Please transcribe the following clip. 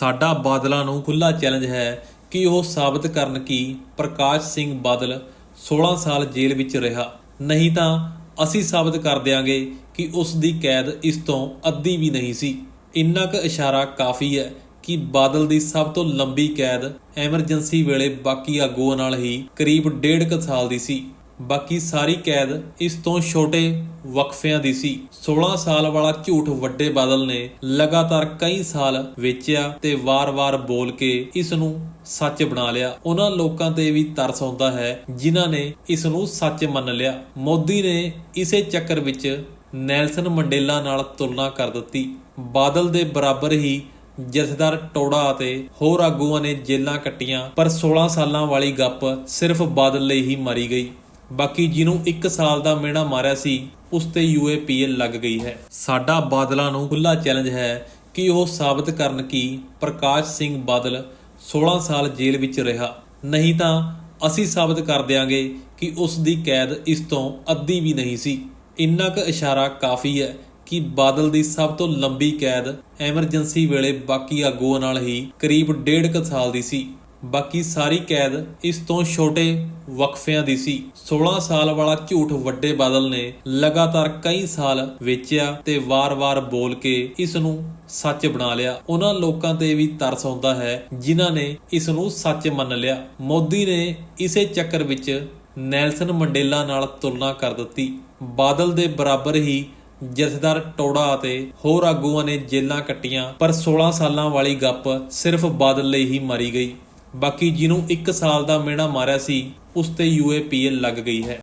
ਸਾਡਾ ਬਾਦਲਾਂ ਨੂੰ ਖੁੱਲਾ ਚੈਲੰਜ ਹੈ ਕਿ ਉਹ ਸਾਬਤ ਕਰਨ ਕਿ ਪ੍ਰਕਾਸ਼ ਸਿੰਘ ਬਾਦਲ 16 ਸਾਲ ਜੇਲ੍ਹ ਵਿੱਚ ਰਿਹਾ। ਨਹੀਂ ਤਾਂ ਅਸੀਂ ਸਾਬਤ ਕਰ ਦਿਆਂਗੇ ਕਿ ਉਸ ਦੀ ਕੈਦ ਇਸ ਤੋਂ ਅੱਧੀ ਵੀ ਨਹੀਂ ਸੀ। ਇੰਨਾ ਕੁ ਇਸ਼ਾਰਾ ਕਾਫੀ ਹੈ ਕਿ ਬਾਦਲ ਦੀ ਸਭ ਤੋਂ ਲੰਬੀ ਕੈਦ ਐਮਰਜੈਂਸੀ ਵੇਲੇ ਬਾਕੀ ਆਗੂਆਂ ਨਾਲ ਹੀ ਕਰੀਬ ਡੇਢ ਕੁ ਸਾਲ ਦੀ ਸੀ। ਬਾਕੀ ਸਾਰੀ ਕੈਦ ਇਸ ਤੋਂ ਛੋਟੇ ਵਕਫਿਆਂ ਦੀ ਸੀ। 16 ਸਾਲ ਵਾਲਾ ਝੂਠ ਵੱਡੇ ਬਾਦਲ ਨੇ ਲਗਾਤਾਰ ਕਈ ਸਾਲ ਵੇਚਿਆ ਤੇ ਵਾਰ-ਵਾਰ ਬੋਲ ਕੇ ਇਸ ਨੂੰ ਸੱਚ ਬਣਾ ਲਿਆ। ਉਹਨਾਂ ਲੋਕਾਂ ਤੇ ਵੀ ਤਰਸ ਆਉਂਦਾ ਹੈ, ਜਿਨ੍ਹਾਂ ਨੇ ਇਸ ਨੂੰ ਸੱਚ ਮੰਨ ਲਿਆ। ਮੋਦੀ ਨੇ ਇਸੇ ਚੱਕਰ ਵਿੱਚ ਨੈਲਸਨ ਮੰਡੇਲਾ ਨਾਲ ਤੁਲਨਾ ਕਰ ਦਿੱਤੀ। ਬਾਦਲ ਦੇ ਬਰਾਬਰ ਹੀ ਜਥੇਦਾਰ ਟੋੜਾ ਅਤੇ ਹੋਰ ਆਗੂਆਂ ਨੇ ਜੇਲਾਂ ਕੱਟੀਆਂ, ਪਰ 16 ਸਾਲਾਂ ਵਾਲੀ ਗੱਪ ਸਿਰਫ ਬਾਦਲ ਲਈ ਹੀ ਮਾਰੀ ਗਈ। ਬਾਕੀ ਜਿਹਨੂੰ 1 ਸਾਲ ਦਾ ਮਿਹਣਾ ਮਾਰਿਆ ਸੀ, ਉਸ ਤੇ ਯੂਏਪੀਐਲ ਲੱਗ ਗਈ ਹੈ। ਸਾਡਾ ਬਾਦਲਾਂ ਨੂੰ ਖੁੱਲਾ ਚੈਲੰਜ ਹੈ ਕਿ ਉਹ ਸਾਬਤ ਕਰਨ ਕਿ ਪ੍ਰਕਾਸ਼ ਸਿੰਘ ਬਾਦਲ 16 ਸਾਲ ਜੇਲ੍ਹ ਵਿੱਚ ਰਿਹਾ। ਨਹੀਂ ਤਾਂ ਅਸੀਂ ਸਾਬਤ ਕਰ ਦਿਆਂਗੇ ਕਿ ਉਸ ਦੀ ਕੈਦ ਇਸ ਤੋਂ ਅੱਧੀ ਵੀ ਨਹੀਂ ਸੀ। ਇੰਨਾ ਕੁ ਇਸ਼ਾਰਾ ਕਾਫੀ ਹੈ ਕਿ ਬਾਦਲ ਦੀ ਸਭ ਤੋਂ ਲੰਬੀ ਕੈਦ ਐਮਰਜੈਂਸੀ ਵੇਲੇ ਬਾਕੀ ਆਗੂਆਂ ਨਾਲ ਹੀ ਕਰੀਬ ਡੇਢ ਕੁ ਸਾਲ ਦੀ ਸੀ। ਬਾਕੀ ਸਾਰੀ ਕੈਦ ਇਸ ਤੋਂ ਛੋਟੇ ਵਕਫਿਆਂ ਦੀ ਸੀ। 16 ਸਾਲ ਵਾਲਾ ਝੂਠ ਵੱਡੇ ਬਾਦਲ ਨੇ ਲਗਾਤਾਰ ਕਈ ਸਾਲ ਵੇਚਿਆ ਤੇ ਵਾਰ-ਵਾਰ ਬੋਲ ਕੇ ਇਸ ਨੂੰ ਸੱਚ ਬਣਾ ਲਿਆ। ਉਹਨਾਂ ਲੋਕਾਂ ਤੇ ਵੀ ਤਰਸ ਆਉਂਦਾ ਹੈ ਜਿਨ੍ਹਾਂ ਨੇ ਇਸ ਨੂੰ ਸੱਚ ਮੰਨ ਲਿਆ। ਮੋਦੀ ਨੇ ਇਸੇ ਚੱਕਰ ਵਿੱਚ ਨੈਲਸਨ ਮੰਡੇਲਾ ਨਾਲ ਤੁਲਨਾ ਕਰ ਦਿੱਤੀ। ਬਾਦਲ ਦੇ ਬਰਾਬਰ ਹੀ ਜਥੇਦਾਰ ਟੋੜਾ ਅਤੇ ਹੋਰ ਆਗੂਆਂ ਨੇ ਜੇਲਾਂ ਕੱਟੀਆਂ, ਪਰ 16 ਸਾਲਾਂ ਵਾਲੀ ਗੱਪ ਸਿਰਫ ਬਾਦਲ ਲਈ ਹੀ ਮਾਰੀ ਗਈ। ਬਾਕੀ ਜਿਹਨੂੰ 1 ਸਾਲ ਦਾ ਮਿਹਣਾ ਮਾਰਿਆ ਸੀ ਉਸ ਤੇ ਯੂਏਪੀਐਲ ਲੱਗ ਗਈ ਹੈ।